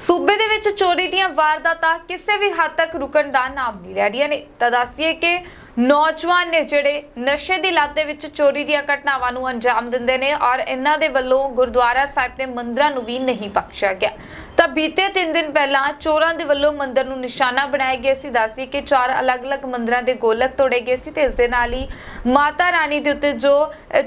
ਸੂਬੇ ਦੇ ਵਿੱਚ ਚੋਰੀ ਦੀਆਂ ਵਾਰਦਾਤਾਂ ਕਿਸੇ ਵੀ ਹੱਦ ਤੱਕ ਰੁਕਣ ਦਾ ਨਾਮ ਨਹੀਂ ਲੈ ਰਹੀਆਂ ਨੇ। ਤਾਂ ਦੱਸਦੀਏ ਕਿ ਨੌਜਵਾਨ ਨੇ ਜਿਹੜੇ ਨਸ਼ੇ ਦੀ ਲੱਤ ਦੇ ਵਿੱਚ ਚੋਰੀ ਦੀਆਂ ਘਟਨਾਵਾਂ ਨੂੰ ਅੰਜਾਮ ਦਿੰਦੇ ਨੇ ਔਰ ਇਹਨਾਂ ਦੇ ਵੱਲੋਂ ਗੁਰਦੁਆਰਾ ਸਾਹਿਬ ਦੇ ਮੰਦਰਾਂ ਨੂੰ ਵੀ ਨਹੀਂ ਬਖਸ਼ਿਆ ਗਿਆ। ਤਾਂ ਬੀਤੇ 3 ਦਿਨ ਪਹਿਲਾਂ ਚੋਰਾਂ ਦੇ ਵੱਲੋਂ ਮੰਦਰ ਨੂੰ ਨਿਸ਼ਾਨਾ ਬਣਾਇਆ ਗਿਆ ਸੀ। ਦੱਸਦੀ ਕਿ ਚਾਰ ਅਲੱਗ-ਅਲੱਗ ਮੰਦਰਾਂ ਦੇ ਗੋਲਕ ਤੋੜੇ ਗਏ ਸੀ ਤੇ ਇਸ ਦੇ ਨਾਲ ਹੀ ਮਾਤਾ ਰਾਣੀ ਦੇ ਉੱਤੇ ਜੋ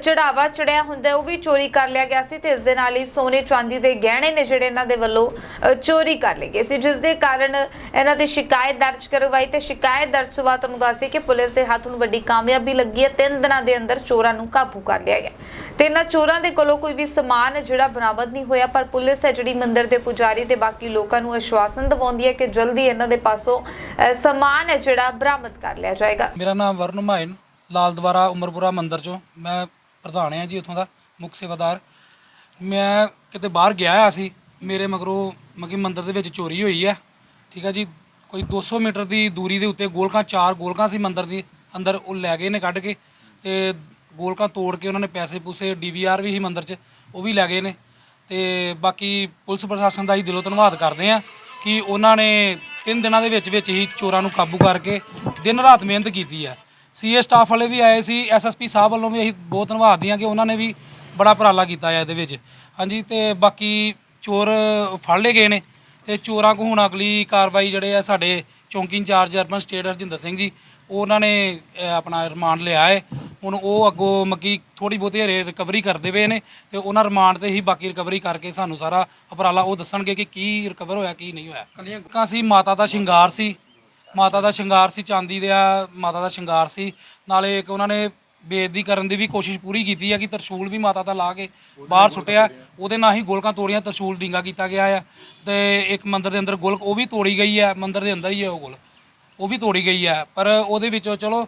ਚੜਾਵਾ ਚੜਿਆ ਹੁੰਦਾ ਉਹ ਵੀ ਚੋਰੀ ਕਰ ਲਿਆ ਗਿਆ ਸੀ ਤੇ ਇਸ ਦੇ ਨਾਲ ਹੀ ਸੋਨੇ ਚਾਂਦੀ ਦੇ ਗਹਿਣੇ ਨੇ ਜਿਹੜੇ ਇਹਨਾਂ ਦੇ ਵੱਲੋਂ ਚੋਰੀ ਕਰ ਲਏ ਗਏ ਸੀ। ਜਿਸ ਦੇ ਕਾਰਨ ਇਹਨਾਂ ਦੀ ਸ਼ਿਕਾਇਤ ਦਰਜ ਕਰਵਾਈ ਤੇ ਸ਼ਿਕਾਇਤ ਦਰਜ ਤੋਂ ਬਾਅਦ ਤੁਹਾਨੂੰ ਦੱਸਿਆ ਕਿ ਪੁਲਿਸ ਦੇ ਹੱਥ ਨੂੰ ਵੱਡੀ ਕਾਮਯਾਬੀ ਲੱਗੀ ਹੈ। ਤਿੰਨ ਦਿਨਾਂ ਦੇ ਅੰਦਰ ਚੋਰਾਂ ਨੂੰ ਕਾਬੂ ਕਰ ਲਿਆ ਗਿਆ। ਤੇ ਇਹਨਾਂ ਚੋਰਾਂ ਦੇ ਕੋਲੋਂ ਕੋਈ ਵੀ ਸਮਾਨ ਜਿਹੜਾ ਬਰਾਮਦ ਨਹੀਂ ਹੋਇਆ, ਪਰ ਪੁਲਿਸ ਹੈ ਜਿਹੜੀ ਮੰਦਿਰ ਦੇ ਪੁਜਾਰੀ ਤੇ ਬਾਕੀ ਲੋਕਾਂ ਨੂੰ ਆਸ਼ਵਾਸਨ ਦਿਵਾਉਂਦੀ ਹੈ ਕਿ ਜਲਦੀ ਇਹਨਾਂ ਦੇ ਪਾਸੋਂ ਸਮਾਨ ਹੈ ਜਿਹੜਾ ਬਰਾਮਦ ਕਰ ਲਿਆ ਜਾਏਗਾ। ਮੇਰਾ ਨਾਮ ਵਰਨ ਮਾਇਨ ਲਾਲ ਦਵਾਰਾ ਉਮਰਪੁਰਾ ਮੰਦਿਰ ਚੋਂ। ਮੈਂ ਪ੍ਰਧਾਨ ਹਾਂ ਜੀ ਉੱਥੋਂ ਦਾ, ਮੁੱਖ ਸੇਵਾਦਾਰ। ਮੈਂ ਕਿਤੇ ਬਾਹਰ ਗਿਆ ਹੋਇਆ ਸੀ, ਮੇਰੇ ਮਗਰੋਂ ਮਗੀ ਮੰਦਿਰ ਦੇ ਵਿੱਚ ਚੋਰੀ ਹੋਈ ਹੈ। ਠੀਕ ਹੈ ਜੀ, ਕੋਈ 200 ਮੀਟਰ ਦੀ ਦੂਰੀ ਦੇ ਉੱਤੇ ਗੋਲਕਾਂ, ਚਾਰ ਗੋਲਕਾਂ ਸੀ ਮੰਦਿਰ ਦੀ, ਅੰਦਰ ਉਹ ਲੈ ਗਏ ਨੇ ਕੱਢ ਕੇ ਤੇ ਗੋਲਕਾਂ ਤੋੜ ਕੇ ਉਹਨਾਂ ਨੇ ਪੈਸੇ ਪੂਸੇ ਡੀਵੀਆਰ ਵੀ ਸੀ ਮੰਦਿਰ 'ਚ, ਉਹ ਵੀ ਲੈ ਗਏ ਨੇ। ਤੇ ਬਾਕੀ ਪੁਲਿਸ ਪ੍ਰਸ਼ਾਸਨ ਦਾ ਹੀ ਦਿਲੋਂ ਧੰਨਵਾਦ ਕਰਦੇ ਆ ਕਿ ਉਹਨਾਂ ਨੇ ਤਿੰਨ ਦਿਨਾਂ ਦੇ ਵਿੱਚ ਵਿੱਚ ਹੀ ਚੋਰਾਂ ਨੂੰ ਕਾਬੂ ਕਰਕੇ ਦਿਨ ਰਾਤ ਮਿਹਨਤ ਕੀਤੀ ਹੈ। ਸੀਏ ਸਟਾਫ ਵਾਲੇ ਵੀ ਆਏ ਸੀ ਐਸਐਸਪੀ ਸਾਹਿਬ ਵੱਲੋਂ ਵੀ ਅਸੀਂ ਬਹੁਤ ਧੰਨਵਾਦੀ ਹਾਂ ਕਿ ਉਹਨਾਂ ਨੇ ਵੀ ਬੜਾ ਉਪਰਾਲਾ ਕੀਤਾ ਆ ਇਹਦੇ ਵਿੱਚ। ਹਾਂਜੀ, ਤੇ ਬਾਕੀ ਚੋਰ ਫੜ ਲਏ ਗਏ ਨੇ ਤੇ ਚੋਰਾਂ ਕੋ ਹੁਣ ਅਗਲੀ ਕਾਰਵਾਈ ਜਿਹੜੇ ਆ ਸਾਡੇ ਚੌਂਕੀ in charge Urban Estate Harjinder Singh ji, ਉਹਨਾਂ ਨੇ ਆਪਣਾ ਰਿਮਾਂਡ ਲਿਆ ਹੈ। ਹੁਣ ਉਹ ਅੱਗੋਂ ਮੱਕੀ ਥੋੜੀ ਬਹੁਤੀ ਹਰੇ ਰਿਕਵਰੀ ਕਰਦੇ ਪਏ ਨੇ ਤੇ ਉਹਨਾਂ ਰਿਮਾਂਡ ਤੇ ਹੀ ਬਾਕੀ ਰਿਕਵਰੀ ਕਰਕੇ ਸਾਨੂੰ ਸਾਰਾ ਉਪਰਾਲਾ ਉਹ ਦੱਸਣਗੇ ਕਿ ਕੀ ਰਿਕਵਰ ਹੋਇਆ ਕੀ ਨਹੀਂ ਹੋਇਆ। ਕੱਲੀਆਂ ਸੀ ਮਾਤਾ ਦਾ ਸ਼ਿੰਗਾਰ ਸੀ ਮਾਤਾ ਦਾ ਸ਼ਿੰਗਾਰ ਸੀ ਚਾਂਦੀ ਦਾ ਮਾਤਾ ਦਾ ਸ਼ਿੰਗਾਰ ਸੀ। ਨਾਲੇ ਇੱਕ ਉਹਨਾਂ ਨੇ ਬੇਇੱਜ਼ਤੀ ਕਰਨ ਦੀ ਵੀ ਕੋਸ਼ਿਸ਼ ਪੂਰੀ ਕੀਤੀ ਹੈ ਕਿ ਤਰਸ਼ੂਲ ਵੀ ਮਾਤਾ ਦਾ ਲਾ ਕੇ ਬਾਹਰ ਸੁੱਟਿਆ। ਉਹਦੇ ਨਾਲ ਹੀ ਗੋਲਕਾਂ ਤੋੜੀਆਂ ਤਰਸ਼ੂਲ ਡਿੰਗਾ ਕੀਤਾ ਗਿਆ ਆ। ਤੇ ਇੱਕ ਮੰਦਿਰ ਦੇ ਅੰਦਰ ਗੋਲਕ ਉਹ ਵੀ ਤੋੜੀ ਗਈ ਹੈ ਮੰਦਿਰ ਦੇ ਅੰਦਰ ਹੀ ਹੈ ਉਹ ਗੋਲ ਉਹ ਵੀ ਤੋੜੀ ਗਈ ਹੈ ਪਰ ਉਹਦੇ ਵਿੱਚੋਂ ਚਲੋ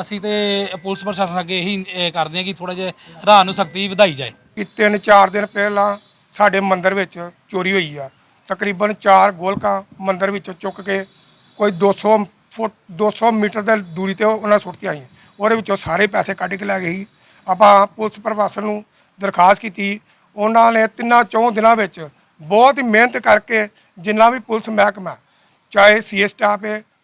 ਅਸੀਂ ਤੇ ਪੁਲਿਸ ਪ੍ਰਸ਼ਾਸਨ ਅੱਗੇ ਇਹੀ, ਇਹ ਕਰਦੇ ਹਾਂ ਕਿ ਥੋੜਾ ਜਿਹਾ ਰਾਹ ਨੂੰ ਸਖਤੀ ਵਧਾਈ ਜਾਏ। ਕਿ ਤਿੰਨ ਚਾਰ ਦਿਨ ਪਹਿਲਾਂ ਸਾਡੇ ਮੰਦਿਰ ਵਿੱਚ ਚੋਰੀ ਹੋਈ ਆ। ਤਕਰੀਬਨ 4 ਗੋਲਕਾਂ ਮੰਦਿਰ ਵਿੱਚੋਂ ਚੁੱਕ ਕੇ ਕੋਈ 200 ਫੁੱਟ 200 ਮੀਟਰ ਦੀ ਦੂਰੀ ਤੇ ਉਹਨਾਂ ਸੁੱਟਤੀਆਂ ਸੀ ਉਹਦੇ ਵਿੱਚੋਂ ਸਾਰੇ ਪੈਸੇ ਕੱਢ ਕੇ ਲੈ ਗਏ ਸੀ। ਆਪਾਂ ਪੁਲਿਸ ਪ੍ਰਸ਼ਾਸਨ ਨੂੰ ਦਰਖਾਸਤ ਕੀਤੀ। ਉਹਨਾਂ ਨੇ ਤਿੰਨਾਂ ਚੌਂ ਦਿਨਾਂ ਵਿੱਚ ਬਹੁਤ ਹੀ ਮਿਹਨਤ ਕਰਕੇ ਜਿੰਨਾ ਵੀ ਪੁਲਿਸ ਮਹਿਕਮਾ, ਚਾਹੇ ਸੀਏ ਸਟਾਫ ਹੈ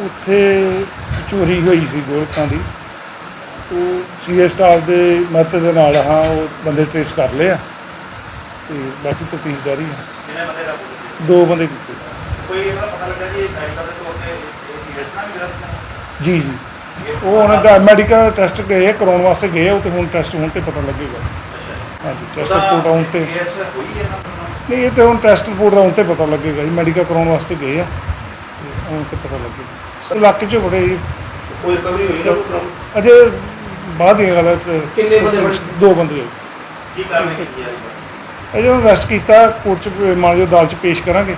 ਉੱਥੇ ਚੋਰੀ ਹੋਈ ਸੀ ਗੋਲਕਾਂ ਦੀ। ਉਹ ਸੀਏ ਸਟਾਫ ਦੇ ਮਦਦ ਦੇ ਨਾਲ ਹਾਂ ਉਹ ਬੰਦੇ ਟ੍ਰੇਸ ਕਰ ਲਏ ਆ ਤੇ ਬਾਕੀ ਤਫਤੀਸ਼ ਜਾਰੀ ਹੈ ਕਿੰਨੇ ਬੰਦੇ ਦਾ ਦੋ ਬੰਦੇ ਕੀਤੇ। ਕੋਈ ਇਹਦਾ ਪਤਾ ਲੱਗਾ ਜੀ ਮੈਡੀਕਲ ਦੇ ਤੌਰ ਤੇ ਇਹ ਸੀਰੀਅਸ ਨਾ ਗ੍ਰਸਤ ਜੀ ਜੀ। ਉਹ ਉਹਨਾਂ ਦਾ ਮੈਡੀਕਲ ਟੈਸਟ ਗਏ ਆ, ਕਰਾਉਣ ਵਾਸਤੇ ਗਏ ਆ, ਉਹ ਤੇ ਹੁਣ ਟੈਸਟ ਹੋਣ ਤੇ ਪਤਾ ਲੱਗੇਗਾ। ਹਾਂਜੀ ਟੈਸਟ ਰਿਪੋਰਟ ਆਉਣ ਤੇ। ਨਹੀਂ ਇਹ ਤੇ ਹੁਣ ਟੈਸਟ ਰਿਪੋਰਟ ਆਉਣ ਤੇ ਪਤਾ ਲੱਗੇਗਾ ਜੀ ਮੈਡੀਕਲ ਕਰਾਉਣ ਵਾਸਤੇ ਗਏ ਆ। ਆਉਣ ਤੇ ਪਤਾ ਲੱਗੇਗਾ। ਇਲਾਕੇ 'ਚ ਬੜੇ ਜੀ ਕੋਈ ਰਿਕਵਰੀ ਹੋਈ ਨਾ ਅਜੇ ਬਾਅਦ ਦੀ ਗੱਲ ਹੈ ਕਿੰਨੇ ਬੰਦੇ ਬਣੇ? ਦੋ ਬੰਦੇ ਹੋਏ। ਕੀ ਕਾਰਵਾਈ ਕੀਤੀ ਜਾ ਰਹੀ ਹੈ ਅਜੇ ਉਹਨੂੰ ਅਰੈਸਟ ਕੀਤਾ ਕੋਰਟ 'ਚ ਮਾਨਯੋਗ ਅਦਾਲਤ 'ਚ ਪੇਸ਼ ਕਰਾਂਗੇ